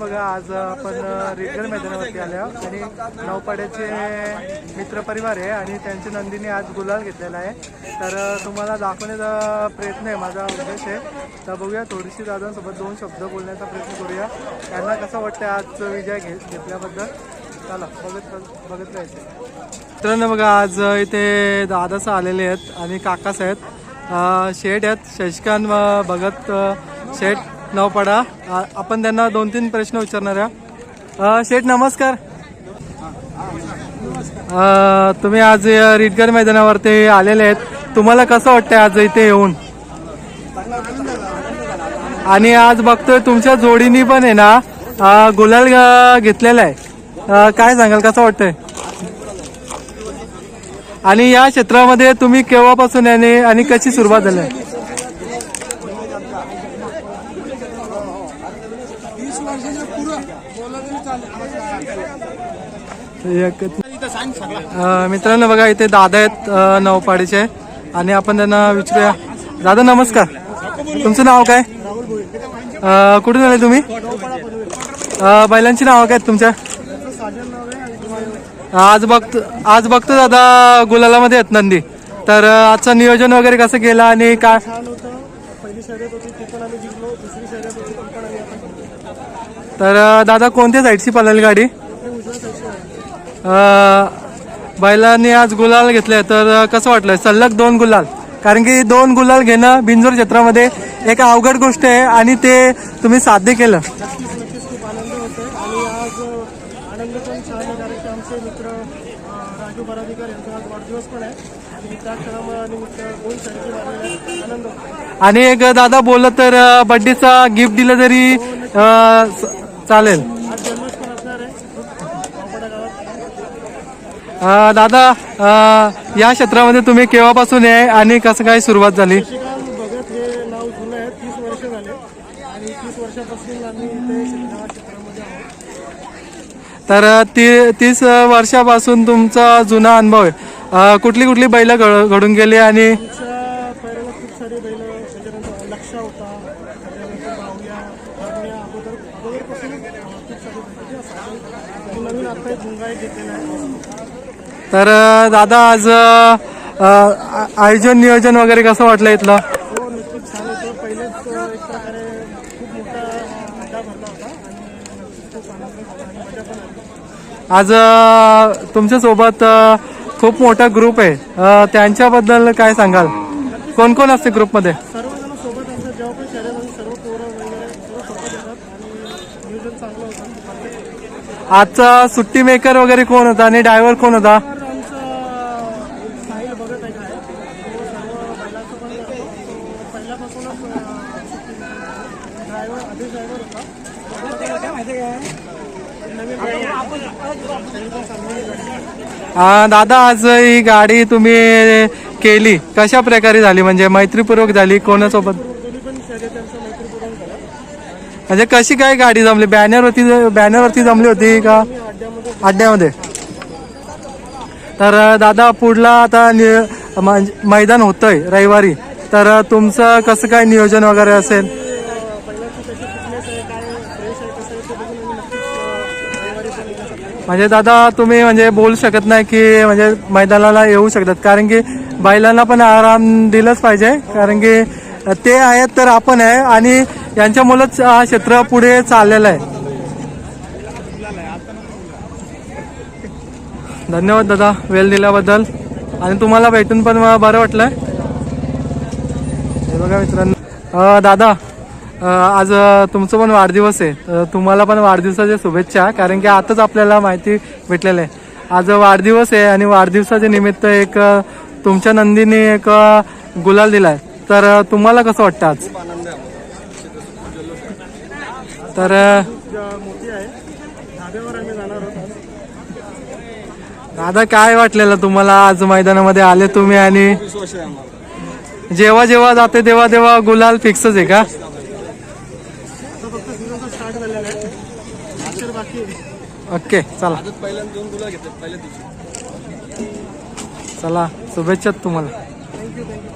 बघा आज आपण रेडगड मैदानावरती आले आणि आणि मित्र मित्रपरिवार आहे आणि त्यांची नंदीने आज गुलाल घेतलेला आहे. तर तुम्हाला दाखवण्याचा प्रयत्न आहे माझा उद्देश आहे. तर बघूया थोडीशी दादांसोबत दोन शब्द बोलण्याचा प्रयत्न करूया. त्यांना कसं वाटतं आज विजय घे घेतल्याबद्दल? चला बघत बघत राहायचं. मित्रांनो बघा आज इथे दादास आलेले आहेत आणि काकास आहेत. शेठ आहेत. शशिकांत भगत शेठ. नवपाडा. पडा आपण त्यांना दोन तीन प्रश्न विचारणार आहे शेठ नमस्कार. तुम्ही आज अ, रिटगर मैदानावरती आलेले आहेत. तुम्हाला कसं वाटतंय आज इथे येऊन? आणि आज बघतोय तुमच्या जोडीनी पण आहे ना गुलाल घेतलेला आहे. काय सांगाल कसं वाटतंय? आणि या क्षेत्रामध्ये तुम्ही केव्हापासून आहे आणि कशी सुरुवात झाली अं, मित्रांनो बघा इथे दादा आहेत नवपाडीचे. आणि आपण त्यांना विचारूया. दादा नमस्कार. तुमचं नाव काय? कुठून आले तुम्ही? बैलांची नाव काय आहेत तुमच्या? आज बघतो आज बघतो दादा गुलालामध्ये आहेत नंदी. तर आजचं नियोजन वगैरे कसं केलं आणि काय शर्यत होती ती पण आम्ही जिंकलो. दुसरी शर्यत होती ती पण आम्ही आता तर दादा कोणत्या साईडची पळाली गाडी? आपल्या उजव्या साईडची आहे. अं, बैलांनी आज गुलाल घेतले. तर कसं वाटलं सलग दोन गुलाल. कारण की दोन गुलाल घेणं बिंजोर क्षेत्रामध्ये एक अवघड गोष्ट आहे आणि ते तुम्ही साध्य केलं. नक्कीच नक्कीच. खूप आनंद होतोय. आणि आज अ, आनंद पण छान आहे. कारण की आमचे मित्र अ, राजू यांचा आज वाढदिवस पण आहे. आणि एक दादा बोललं तर बर्थडेचा गिफ्ट दिलं तरी चालेल. दादा या क्षेत्रामध्ये तुम्ही केव्हापासून आहे आणि कसं काय सुरुवात झाली? तर ती तीस वर्षापासून तुमचा जुना अनुभव आहे. अं, कुठली कुठली बैल घडून गेली आणि आमच्या पहिल्याला खूप सारे बैल त्याच्यानंतर लक्ष होता त्याच्यानंतर अगोदर अगोदरपासून खूप सारे बैल आणि नवीन आता एक घेतलेला आहे तर अं, दादा आज अं, आयोजन नियोजन वगैरे कसं वाटलं इथलं? हो नक्कीच छान होतं पहिलेच एक प्रकारे खूप मोठा अड्डा भरला होता आणि नक्कीच खूप आनंद झाला आणि मजा पण आली आज अं, तुमच्यासोबत अं, खूप मोठा ग्रुप आहे. अं, त्यांच्याबद्दल काय सांगाल? कोण कोण असते ग्रुपमध्ये सर्वजण सोबत असतात जेव्हा पण शर्यत सर्व पोरं वगैरे सर्व सोबत येतात आणि नियोजन चांगलं होतं आजचा सुट्टी मेकर वगैरे कोण होता आणि ड्रायव्हर कोण होता? तर आमचं साहिल बघत आहे काय तो सर्व बैलाचं पण करतो तो पहिल्यापासूनच ड्रायव्हर आधी ड्रायव्हर होता दादा आज ही गाडी तुम्ही केली. कशा प्रकारे झाली? म्हणजे मैत्रीपूर्वक झाली कोणासोबत? म्हणजे कशी काय गाडी जमली? बॅनरवरती बॅनरवरती जमली होती का? अड्ड्यामध्ये? तर दादा पुढला आता मैदान होतंय रविवारी. तर तुमचं कसं काय नियोजन वगैरे असेल? म्हणजे दादा तुम्ही म्हणजे बोलू शकत नाही की म्हणजे मैदानाला येऊ शकतात. कारण की बैलांना पण आराम दिलंच पाहिजे. कारण की ते आहेत तर आपण आहे आणि यांच्यामुळेच हा क्षेत्र पुढे चाललेलं आहे. धन्यवाद दादा वेळ दिल्याबद्दल. आणि तुम्हाला भेटून पण बरं वाटलं हे बघा मित्रांनो. दादा आज तुमचं पण वाढदिवस आहे. तर तुम्हाला पण वाढदिवसाच्या शुभेच्छा कारण की आताच आपल्याला माहिती भेटलेलं आहे. आज वाढदिवस आहे आणि वाढदिवसाच्या निमित्त एक तुमच्या नंदीने एक गुलाल दिलाय. तर तुम्हाला कसं वाटतं आज? तर दादा काय वाटलेलं तुम्हाला? आज मैदानामध्ये आले तुम्ही आणि जेव्हा जेव्हा जाते तेव्हा तेव्हा गुलाल फिक्सच आहे का? ओके चला. चला शुभेच्छा तुम्हाला. Thank you thank you